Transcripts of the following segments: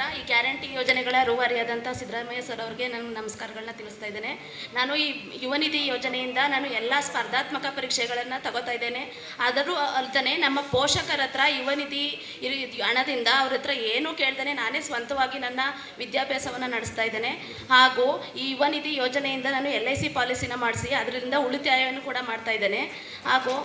ನಮಸ್ಕಾರ. ಈ ಗ್ಯಾರಂಟಿ ಯೋಜನೆಗಳ ರೂವಾರಿಯಾದಂಥ ಸಿದ್ದರಾಮಯ್ಯ ಸರ್ ಅವ್ರಿಗೆ ನಾನು ನಮಸ್ಕಾರಗಳನ್ನ ತಿಳಿಸ್ತಾ ಇದ್ದೇನೆ. ನಾನು ಈ ಯುವನಿಧಿ ಯೋಜನೆಯಿಂದ ನಾನು ಎಲ್ಲ ಸ್ಪರ್ಧಾತ್ಮಕ ಪರೀಕ್ಷೆಗಳನ್ನು ತಗೋತಾ ಇದ್ದೇನೆ. ಆದರೂ ಅಲ್ದೇ ನಮ್ಮ ಪೋಷಕರ ಹತ್ರ ಯುವನಿಧಿ ಹಣದಿಂದ ಅವ್ರ ಹತ್ರ ಏನೂ ಕೇಳ್ದೇನೆ ನಾನೇ ಸ್ವಂತವಾಗಿ ನನ್ನ ವಿದ್ಯಾಭ್ಯಾಸವನ್ನು ನಡೆಸ್ತಾ ಇದ್ದೇನೆ. ಹಾಗೂ ಈ ಯುವನಿಧಿ ಯೋಜನೆಯಿಂದ ನಾನು ಎಲ್ ಐ ಸಿ ಪಾಲಿಸಿನ ಮಾಡಿಸಿ, ಅದರಿಂದ ಉಳಿತಾಯವನ್ನು ಕೂಡ ಮಾಡ್ತಾ ಇದ್ದೇನೆ. ಹಾಗೂ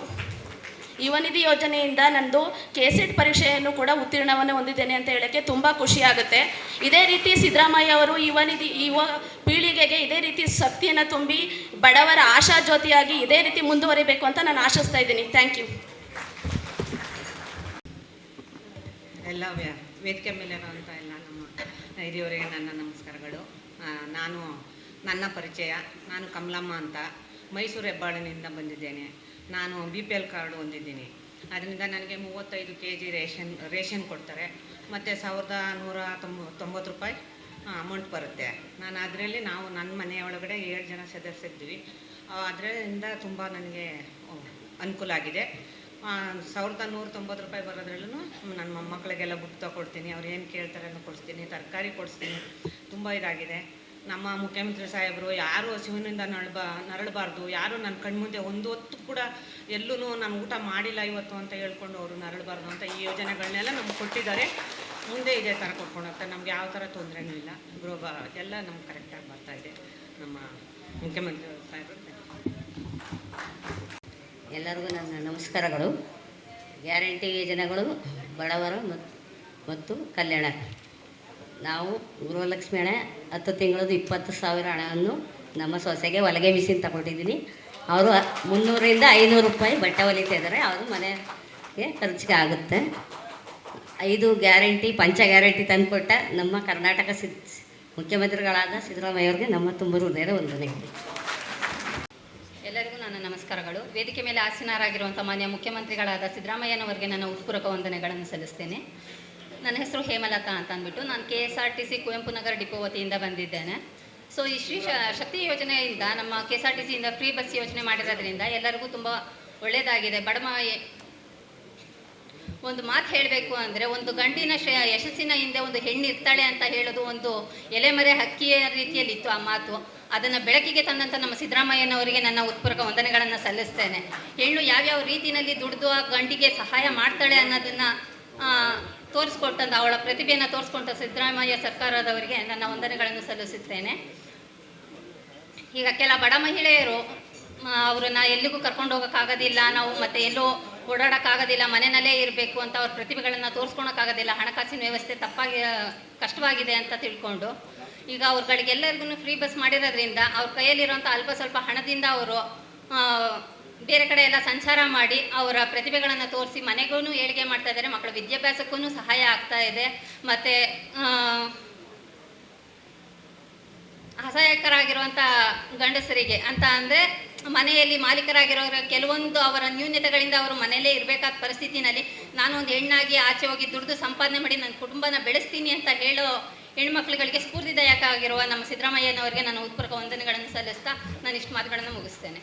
ಯುವ ನಿಧಿ ಯೋಜನೆಯಿಂದ ನಂದು ಕೆ ಸೆಟ್ ಪರೀಕ್ಷೆಯನ್ನು ಕೂಡ ಉತ್ತೀರ್ಣವನ್ನು ಹೊಂದಿದ್ದೇನೆ ಅಂತ ಹೇಳಕ್ಕೆ ತುಂಬ ಖುಷಿ ಆಗುತ್ತೆ. ಇದೇ ರೀತಿ ಸಿದ್ದರಾಮಯ್ಯ ಅವರು ಯುವನಿಧಿ, ಯುವ ಪೀಳಿಗೆಗೆ ಇದೇ ರೀತಿ ಶಕ್ತಿಯನ್ನು ತುಂಬಿ ಬಡವರ ಆಶಾ ಜ್ಯೋತಿಯಾಗಿ ಇದೇ ರೀತಿ ಮುಂದುವರಿಬೇಕು ಅಂತ ನಾನು ಆಶಿಸ್ತಾ ಇದ್ದೀನಿ. Thank you. ಎಲ್ಲ ವೇದಿಕೆ ಮೇಲೆ ಅಂತ ಎಲ್ಲ ನಮ್ಮ ಹಿರಿಯವರಿಗೆ ನನ್ನ ನಮಸ್ಕಾರಗಳು. ನಾನು ನನ್ನ ಪರಿಚಯ, ನಾನು ಕಮಲಮ್ಮ ಅಂತ ಮೈಸೂರು ಹೆಬ್ಬಾಳಿನಿಂದ ಬಂದಿದ್ದೇನೆ. ನಾನು ಬಿ ಪಿ ಎಲ್ ಕಾರ್ಡು ಹೊಂದಿದ್ದೀನಿ. ಅದರಿಂದ ನನಗೆ ಮೂವತ್ತೈದು ಕೆ ಜಿ ರೇಷನ್ ರೇಷನ್ ಕೊಡ್ತಾರೆ. ಮತ್ತು ಸಾವಿರದ ನೂರ ತೊಂಬ, ತೊಂಬತ್ತು ರೂಪಾಯಿ ಅಮೌಂಟ್ ಬರುತ್ತೆ. ನಾನು ಅದರಲ್ಲಿ ನಾವು ನನ್ನ ಮನೆಯ ಒಳಗಡೆ ಏಳು ಜನ ಸದಸ್ಯರಿದ್ದೀವಿ ಅದರಿಂದ ತುಂಬ ನನಗೆ ಅನುಕೂಲ ಆಗಿದೆ. ಸಾವಿರದ ನೂರ ತೊಂಬತ್ತು ರೂಪಾಯಿ ಬರೋದ್ರಲ್ಲೂ ನನ್ನ ಮೊಮ್ಮಕ್ಕಳಿಗೆಲ್ಲ ಬುಕ್ ತಗೊಳ್ತೀನಿ ಅವ್ರು ಏನು ಕೇಳ್ತಾರೆ ಅದನ್ನು ಕೊಡಿಸ್ತೀನಿ. ತರಕಾರಿ ಕೊಡಿಸ್ತೀನಿ. ತುಂಬ ಇದಾಗಿದೆ. ನಮ್ಮ ಮುಖ್ಯಮಂತ್ರಿ ಸಾಹೇಬರು ಯಾರು ಹಸಿವಿನಿಂದ ನರಳಬ ನರಳಬಾರ್ದು, ಯಾರು ನನ್ನ ಕಣ್ಮುಂದೆ ಒಂದು ಹೊತ್ತು ಕೂಡ ಎಲ್ಲೂ ನಾನು ಊಟ ಮಾಡಿಲ್ಲ ಇವತ್ತು ಅಂತ ಹೇಳ್ಕೊಂಡು ಅವರು ನರಳಬಾರ್ದು ಅಂತ ಈ ಯೋಜನೆಗಳನ್ನೆಲ್ಲ ನಮ್ಗೆ ಕೊಟ್ಟಿದ್ದಾರೆ. ಮುಂದೆ ಇದೇ ಥರ ಕೊಟ್ಕೊಂಡು ಹೋಗ್ತಾರೆ. ನಮ್ಗೆ ಯಾವ ಥರ ತೊಂದರೆನೂ ಇಲ್ಲ. ಗೃಹ ಎಲ್ಲ ನಮ್ಗೆ ಕರೆಕ್ಟಾಗಿ ಬರ್ತಾ ಇದೆ. ನಮ್ಮ ಮುಖ್ಯಮಂತ್ರಿ ಸಾಹೇಬರು. ಎಲ್ಲರಿಗೂ ನನ್ನ ನಮಸ್ಕಾರಗಳು. ಗ್ಯಾರಂಟಿ ಯೋಜನೆಗಳು, ಬಡವರು ಮತ್ತು ಕಲ್ಯಾಣ. ನಾವು ಗೃಹಲಕ್ಷ್ಮಿ ಹಣೆ ಹತ್ತು ತಿಂಗಳದ್ದು ಇಪ್ಪತ್ತು ಸಾವಿರ ಹಣವನ್ನು ನಮ್ಮ ಸೊಸೆಗೆ ಹೊಲಿಗೆ ಮಿಷಿನ್ ತಗೊಂಡಿದ್ದೀನಿ. ಅವರು ಮುನ್ನೂರರಿಂದ ಐನೂರು ರೂಪಾಯಿ ಬಟ್ಟೆ ಹೊಲಿತಾ ಇದ್ದಾರೆ. ಅವರು ಮನೆಗೆ ಖರ್ಚಿಗೆ ಆಗುತ್ತೆ. ಐದು ಗ್ಯಾರಂಟಿ, ಪಂಚ ಗ್ಯಾರಂಟಿ ತಂದುಕೊಟ್ಟ ನಮ್ಮ ಕರ್ನಾಟಕ ಸಿದ್ ಮುಖ್ಯಮಂತ್ರಿಗಳಾದ ಸಿದ್ದರಾಮಯ್ಯ ಅವ್ರಿಗೆ ನಮ್ಮ ತುಂಬ ಹೃದಯದ ವಂದನೆಗಳು ಎಲ್ಲರಿಗೂ ನನ್ನ ನಮಸ್ಕಾರಗಳು. ವೇದಿಕೆ ಮೇಲೆ ಆಸೀನರಾಗಿರುವಂಥ ಮಾನ್ಯ ಮುಖ್ಯಮಂತ್ರಿಗಳಾದ ಸಿದ್ದರಾಮಯ್ಯನವರಿಗೆ ನನ್ನ ಉತ್ಪೂರಕ ವಂದನೆಗಳನ್ನು ಸಲ್ಲಿಸ್ತೇನೆ. ನನ್ನ ಹೆಸರು ಹೇಮಲತಾ ಅಂತ ಅಂದ್ಬಿಟ್ಟು ನಾನು K S R T C Kuvempu Nagar depot ವತಿಯಿಂದ ಬಂದಿದ್ದೇನೆ. ಸೊ ಈ ಶ್ರೀ ಶಕ್ತಿ ಯೋಜನೆಯಿಂದ ನಮ್ಮ ಕೆ ಎಸ್ ಆರ್ ಟಿ ಸಿಯಿಂದ ಫ್ರೀ ಬಸ್ ಯೋಜನೆ ಮಾಡಿರೋದ್ರಿಂದ ಎಲ್ಲರಿಗೂ ತುಂಬ ಒಳ್ಳೆಯದಾಗಿದೆ ಬಡಮ ಒಂದು ಮಾತು ಹೇಳಬೇಕು ಅಂದರೆ ಒಂದು ಗಂಡಿನ ಶ ಯಶಸ್ಸಿನ ಹಿಂದೆ ಒಂದು ಹೆಣ್ಣು ಇರ್ತಾಳೆ ಅಂತ ಹೇಳೋದು ಒಂದು ಎಲೆಮರೆ ಹಕ್ಕಿಯ ರೀತಿಯಲ್ಲಿ ಇತ್ತು ಆ ಮಾತು. ಅದನ್ನು ಬೆಳಕಿಗೆ ತಂದಂಥ ನಮ್ಮ ಸಿದ್ದರಾಮಯ್ಯನವರಿಗೆ ನನ್ನ ಉತ್ಪೂರ್ವಕ ವಂದನೆಗಳನ್ನು ಸಲ್ಲಿಸ್ತೇನೆ. ಹೆಣ್ಣು ಯಾವ್ಯಾವ ರೀತಿಯಲ್ಲಿ ದುಡಿದು ಆ ಗಂಡಿಗೆ ಸಹಾಯ ಮಾಡ್ತಾಳೆ ಅನ್ನೋದನ್ನು ತೋರಿಸ್ಕೊಟ್ಟಂತ, ಅವಳ ಪ್ರತಿಭೆಯನ್ನು ತೋರಿಸ್ಕೊಂಡ ಸಿದ್ದರಾಮಯ್ಯ ಸರ್ಕಾರದವರಿಗೆ ನನ್ನ ವಂದನೆಗಳನ್ನು ಸಲ್ಲಿಸುತ್ತೇನೆ. ಈಗ ಕೆಲ ಬಡ ಮಹಿಳೆಯರು ಅವ್ರನ್ನ ಎಲ್ಲಿಗೂ ಕರ್ಕೊಂಡು ಹೋಗೋಕ್ಕಾಗೋದಿಲ್ಲ, ನಾವು ಮತ್ತೆ ಎಲ್ಲೋ ಓಡಾಡೋಕ್ಕಾಗೋದಿಲ್ಲ, ಮನೆಯಲ್ಲೇ ಇರಬೇಕು ಅಂತ ಅವ್ರ ಪ್ರತಿಭೆಗಳನ್ನು ತೋರಿಸ್ಕೊಳಕ್ಕಾಗೋದಿಲ್ಲ, ಹಣಕಾಸಿನ ವ್ಯವಸ್ಥೆ ತಪ್ಪಾಗಿ, ಕಷ್ಟವಾಗಿದೆ ಅಂತ ತಿಳ್ಕೊಂಡು, ಈಗ ಅವ್ರುಗಳಿಗೆಲ್ಲರಿಗೂ ಫ್ರೀ ಬಸ್ ಮಾಡಿರೋದ್ರಿಂದ, ಅವ್ರ ಕೈಯಲ್ಲಿರುವಂಥ ಅಲ್ಪ ಸ್ವಲ್ಪ ಹಣದಿಂದ ಅವರು ಬೇರೆ ಕಡೆ ಎಲ್ಲ ಸಂಚಾರ ಮಾಡಿ ಅವರ ಪ್ರತಿಭೆಗಳನ್ನು ತೋರಿಸಿ ಮನೆಗೂ ಏಳಿಗೆ ಮಾಡ್ತಾ ಇದ್ದಾರೆ, ಮಕ್ಕಳ ವಿದ್ಯಾಭ್ಯಾಸಕ್ಕೂ ಸಹಾಯ ಆಗ್ತಾ ಇದೆ. ಮತ್ತು ಅಸಹಾಯಕರಾಗಿರುವಂಥ ಗಂಡಸರಿಗೆ ಅಂತ ಅಂದರೆ ಮನೆಯಲ್ಲಿ ಮಾಲೀಕರಾಗಿರೋ ಕೆಲವೊಂದು ಅವರ ನ್ಯೂನ್ಯತೆಗಳಿಂದ ಅವರು ಮನೆಯಲ್ಲೇ ಇರಬೇಕಾದ ಪರಿಸ್ಥಿತಿನಲ್ಲಿ ನಾನು ಒಂದು ಹೆಣ್ಣಾಗಿ ಆಚೆ ಹೋಗಿ ದುಡ್ದು ಸಂಪಾದನೆ ಮಾಡಿ ನನ್ನ ಕುಟುಂಬನ ಬೆಳೆಸ್ತೀನಿ ಅಂತ ಹೇಳೋ ಹೆಣ್ಮಕ್ಳುಗಳಿಗೆ ಸ್ಫೂರ್ತಿದಾಯಕ ಆಗಿರುವ ನಮ್ಮ ಸಿದ್ದರಾಮಯ್ಯನವರಿಗೆ ನಾನು ಉತ್ಪೂರ್ವಕ ವಂದನೆಗಳನ್ನು ಸಲ್ಲಿಸ್ತಾ ನಾನು ಇಷ್ಟು ಮಾತುಗಳನ್ನು ಮುಗಿಸ್ತೇನೆ.